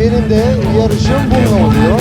Benim de yarışım bununla oluyor.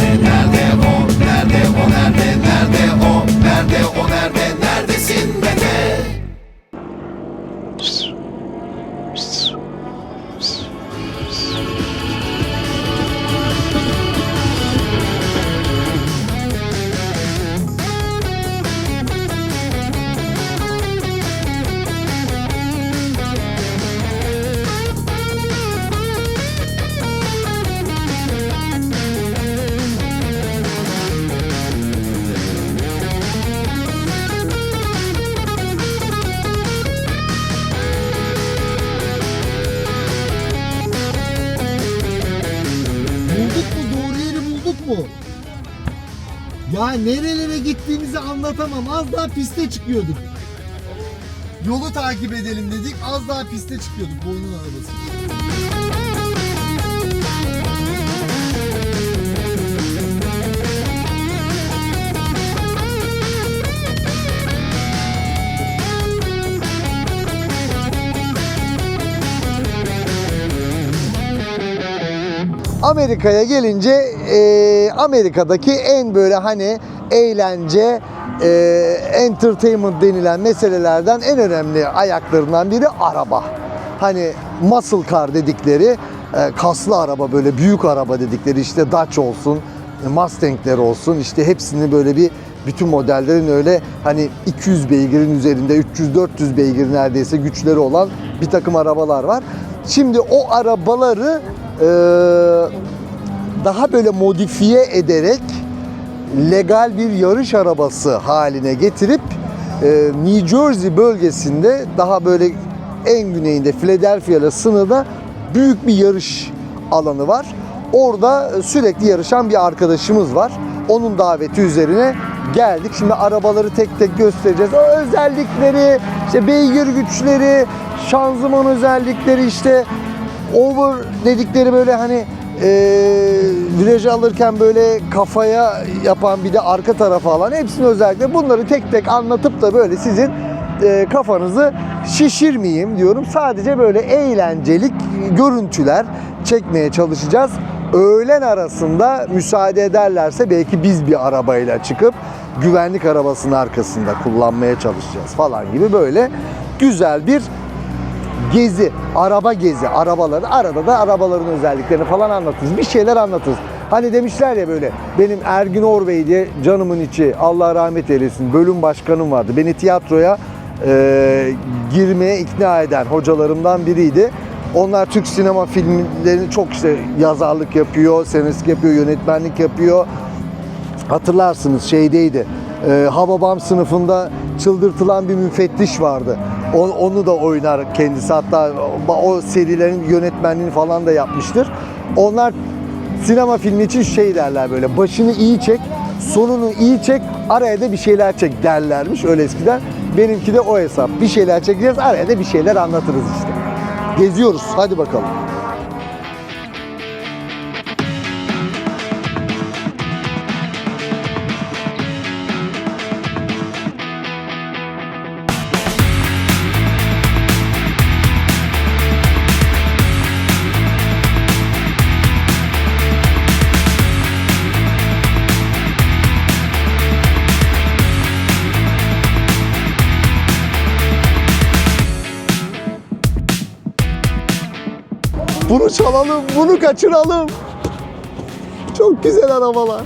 Mu? Ya nerelere gittiğimizi anlatamam. Az daha piste çıkıyorduk. Yolu takip edelim dedik. Az daha piste çıkıyorduk. Bu onun arabası. Amerika'ya gelince e, Amerika'daki en böyle hani eğlence, e, entertainment denilen meselelerden en önemli ayaklarından biri araba. Hani muscle car dedikleri e, kaslı araba böyle büyük araba dedikleri işte Dodge olsun, e, Mustang'ler olsun işte hepsini böyle bir bütün modellerin öyle hani 200 beygirin üzerinde 300-400 beygir neredeyse güçleri olan bir takım arabalar var. Şimdi o arabaları daha böyle modifiye ederek legal bir yarış arabası haline getirip e, New Jersey bölgesinde daha böyle en güneyinde Philadelphia ile sınırda büyük bir yarış alanı var. Orada sürekli yarışan bir arkadaşımız var. Onun daveti üzerine geldik. Şimdi arabaları tek tek göstereceğiz. O özellikleri, işte beygir güçleri, şanzıman özellikleri, işte over dedikleri böyle hani e, virajı alırken böyle kafaya yapan bir de arka tarafa alan hepsinin özellikleri bunları tek tek anlatıp da böyle sizin e, kafanızı şişirmeyeyim diyorum. Sadece böyle eğlencelik görüntüler çekmeye çalışacağız. Öğlen arasında müsaade ederlerse belki biz bir arabayla çıkıp güvenlik arabasının arkasında kullanmaya çalışacağız falan gibi böyle güzel bir gezi, araba gezi, arabaları. Arada da arabaların özelliklerini falan anlatırız. Bir şeyler anlatırız. Hani demişler ya böyle benim Ergün Orbey diye canımın içi Allah rahmet eylesin bölüm başkanım vardı. Beni tiyatroya e, girmeye ikna eden hocalarımdan biriydi. Onlar Türk sinema filmlerini çok işte yazarlık yapıyor, senarist yapıyor, yönetmenlik yapıyor hatırlarsınız şeydeydi. E, Hababam sınıfında çıldırtılan bir müfettiş vardı. Onu, da oynar kendisi. Hatta o serilerin yönetmenliğini falan da yapmıştır. Onlar sinema filmi için şey derler böyle başını iyi çek, sonunu iyi çek, araya da bir şeyler çek derlermiş öyle eskiden. Benimki de o hesap. Bir şeyler çekeceğiz, araya da bir şeyler anlatırız işte. Geziyoruz. Hadi bakalım. Bunu çalalım, bunu kaçıralım. Çok güzel arabalar.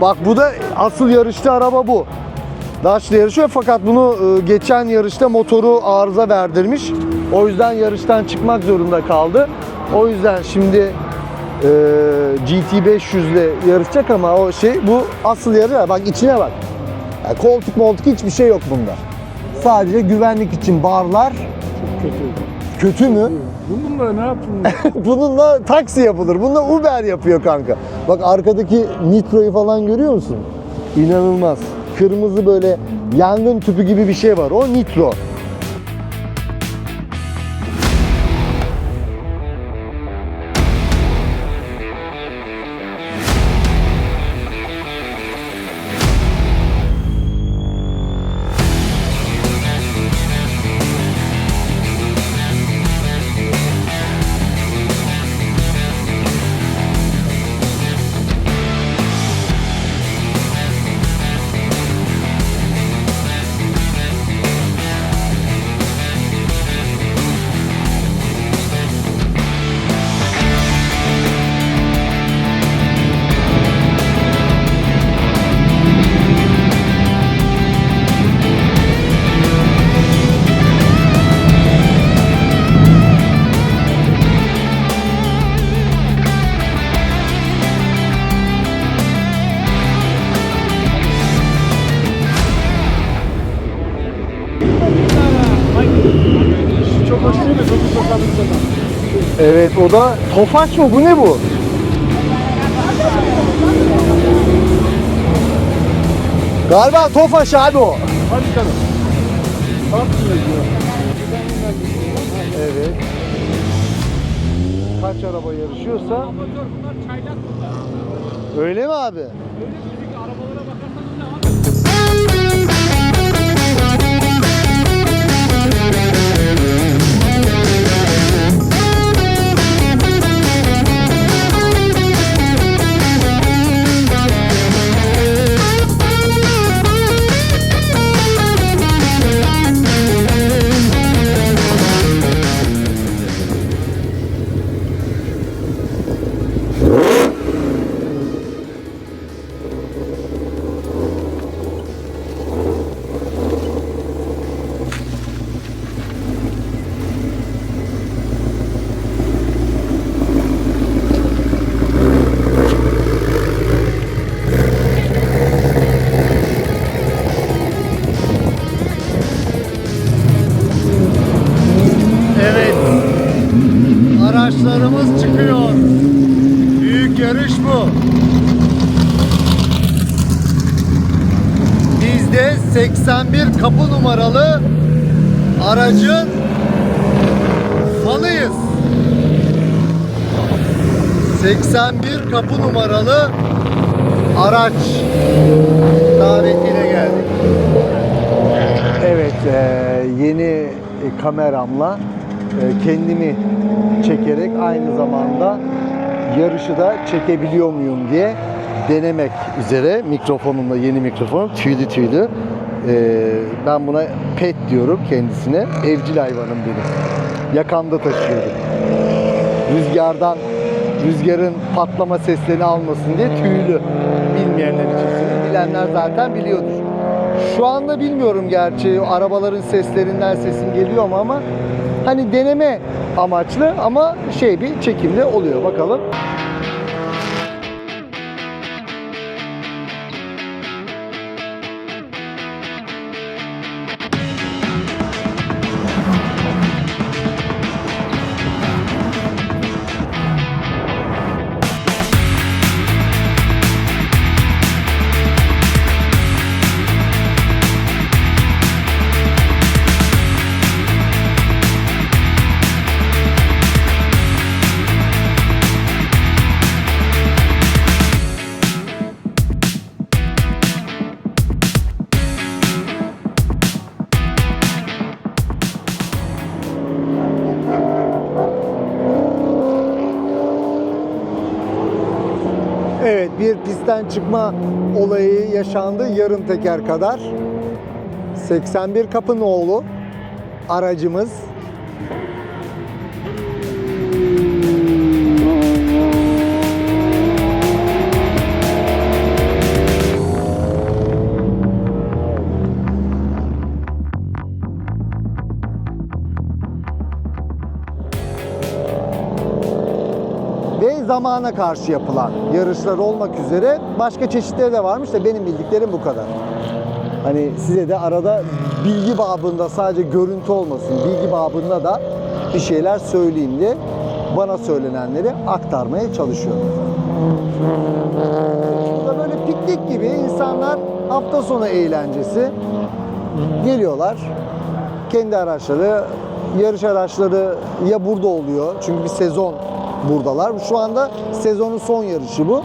Bak bu da asıl yarışta araba bu. Daş'la yarışıyor fakat bunu e, geçen yarışta motoru arıza verdirmiş. O yüzden yarıştan çıkmak zorunda kaldı. O yüzden şimdi e, GT500 ile yarışacak ama o şey bu asıl yarı. Bak içine bak. Yani koltuk moltuk hiçbir şey yok bunda. Sadece güvenlik için barlar. Kötü mü? Bununla ne yaptın? Bununla taksi yapılır. Bununla Uber yapıyor kanka. Bak arkadaki nitroyu falan görüyor musun? İnanılmaz. Kırmızı böyle yangın tüpü gibi bir şey var. O nitro. O da Tofaş mı? Bu ne bu? Galiba Tofaş abi o. Hadi canım. Evet. Kaç araba yarışıyorsa. Öyle mi abi? Öyle müzik aracın fanıyız. 81 kapı numaralı araç davetiyle geldik. Evet, eee, yeni kameramla eee, kendimi çekerek aynı zamanda yarışı da çekebiliyor muyum diye denemek üzere mikrofonumla yeni mikrofonum tüylü tüylü. Eee, ben buna pet diyorum kendisine. Evcil hayvanım benim. Yakamda taşıyorum. Rüzgardan rüzgarın patlama seslerini almasın diye tüylü. Bilmeyenler için. Bilenler zaten biliyordur. Şu anda bilmiyorum gerçi arabaların seslerinden sesim geliyor mu ama hani deneme amaçlı ama şey bir çekimde oluyor bakalım. Pistten çıkma olayı yaşandı yarım teker kadar. 81 kapı oğlu aracımız. Zamana karşı yapılan yarışlar olmak üzere başka çeşitleri de varmış da benim bildiklerim bu kadar. Hani size de arada bilgi babında sadece görüntü olmasın, bilgi babında da bir şeyler söyleyeyim diye bana söylenenleri aktarmaya çalışıyorum. Burada böyle piknik gibi insanlar hafta sonu eğlencesi geliyorlar. Kendi araçları, yarış araçları ya burada oluyor çünkü bir sezon buradalar. Şu anda sezonun son yarışı bu.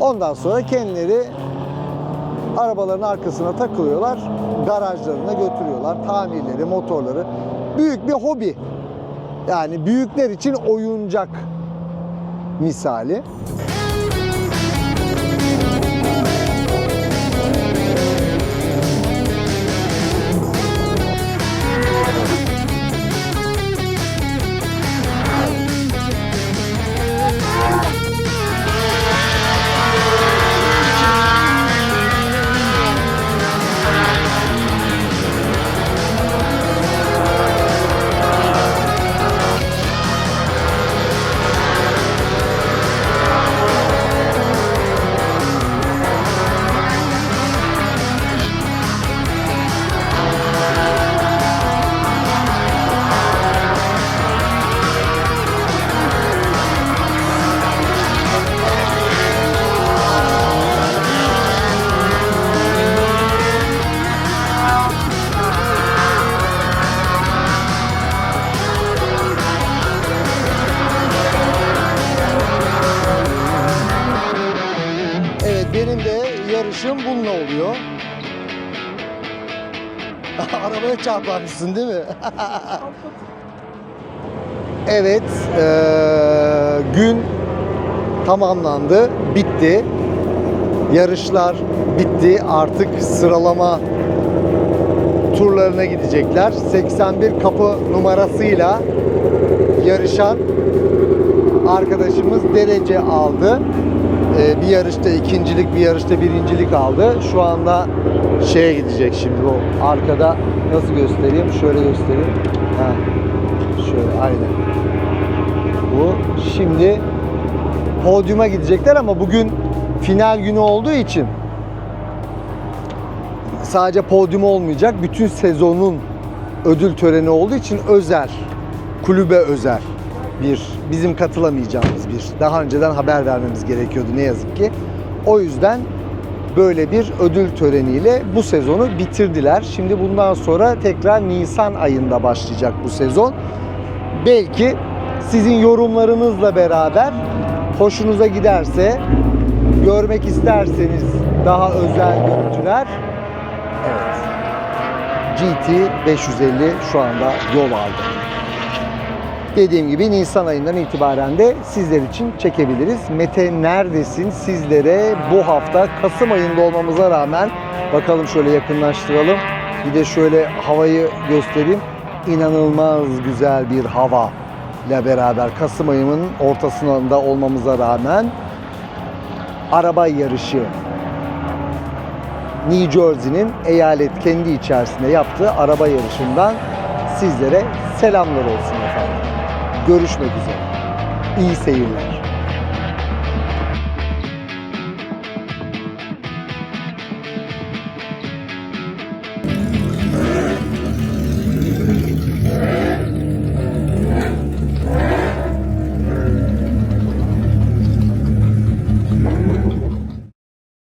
Ondan sonra kendileri arabaların arkasına takılıyorlar. Garajlarına götürüyorlar. Tamirleri, motorları. Büyük bir hobi. Yani büyükler için oyuncak misali. Çarpmışsın değil mi? evet, eee, gün tamamlandı, bitti. Yarışlar bitti. Artık sıralama turlarına gidecekler. 81 kapı numarasıyla yarışan arkadaşımız derece aldı. Ee, bir yarışta ikincilik, bir yarışta birincilik aldı. Şu anda şeye gidecek şimdi o arkada nasıl göstereyim? Şöyle göstereyim. Ha. Şöyle aynen. Bu şimdi podyuma gidecekler ama bugün final günü olduğu için sadece podyum olmayacak. Bütün sezonun ödül töreni olduğu için özel, kulübe özel bir bizim katılamayacağımız bir. Daha önceden haber vermemiz gerekiyordu ne yazık ki. O yüzden böyle bir ödül töreniyle bu sezonu bitirdiler. Şimdi bundan sonra tekrar Nisan ayında başlayacak bu sezon. Belki sizin yorumlarınızla beraber hoşunuza giderse, görmek isterseniz daha özel görüntüler Evet. GT 550 şu anda yol aldı. Dediğim gibi Nisan ayından itibaren de sizler için çekebiliriz. Mete neredesin? Sizlere bu hafta Kasım ayında olmamıza rağmen bakalım şöyle yakınlaştıralım. Bir de şöyle havayı göstereyim. İnanılmaz güzel bir hava ile beraber Kasım ayının ortasında olmamıza rağmen araba yarışı New Jersey'nin eyalet kendi içerisinde yaptığı araba yarışından sizlere selamlar olsun. Görüşmek üzere. İyi seyirler.